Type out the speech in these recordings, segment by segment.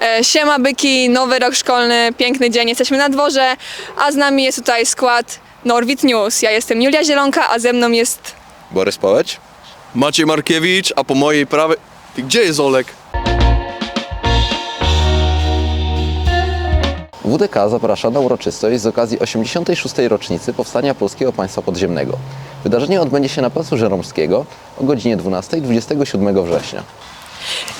E, Siema byki, nowy rok szkolny, piękny dzień, jesteśmy na dworze, a z nami jest tutaj skład Norwid News. Ja jestem Julia Zielonka, a ze mną jest... Borys Pałeć? Maciej Markiewicz, a po mojej prawej... Ty, Gdzie jest Olek? WDK zaprasza na uroczystość z okazji 86. rocznicy powstania Polskiego Państwa Podziemnego. Wydarzenie odbędzie się na Placu Żeromskiego o godzinie 12 27 września.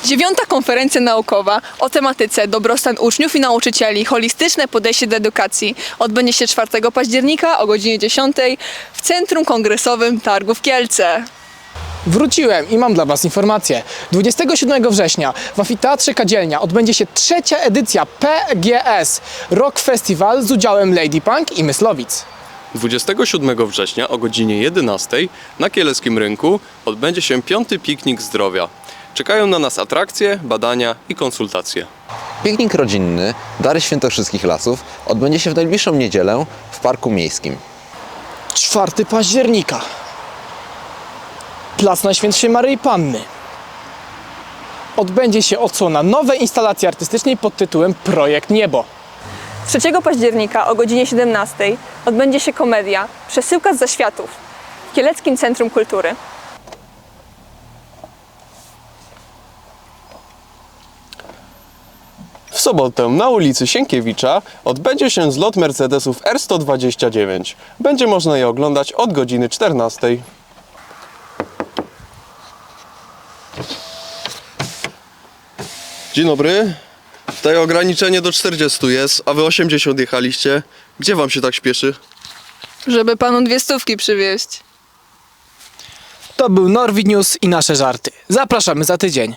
Dziewiąta konferencja naukowa o tematyce dobrostan uczniów i nauczycieli, holistyczne podejście do edukacji odbędzie się 4 października o godzinie 10 w Centrum Kongresowym Targów Kielce. Wróciłem i mam dla Was informację. 27 września w Amfiteatrze Kadzielnia odbędzie się trzecia edycja PGS Rock Festival z udziałem Lady Punk i Myslowic. 27 września o godzinie 11 na Kieleckim Rynku odbędzie się piąty piknik zdrowia. Czekają na nas atrakcje, badania i konsultacje. Piknik rodzinny Dary Świętokrzyskich Lasów odbędzie się w najbliższą niedzielę w Parku Miejskim. 4 października. Plac Najświętszej Maryi Panny. Odbędzie się odsłona nowej instalacji artystycznej pod tytułem Projekt Niebo. 3 października o godzinie 17 odbędzie się komedia Przesyłka z zaświatów w Kieleckim Centrum Kultury. W sobotę na ulicy Sienkiewicza odbędzie się zlot Mercedesów R129. Będzie można je oglądać od godziny 14. Dzień dobry. Tutaj ograniczenie do 40 jest, a wy 80 jechaliście. Gdzie wam się tak śpieszy? Żeby panu dwie stówki przywieźć. To był Norwid News i nasze żarty. Zapraszamy za tydzień.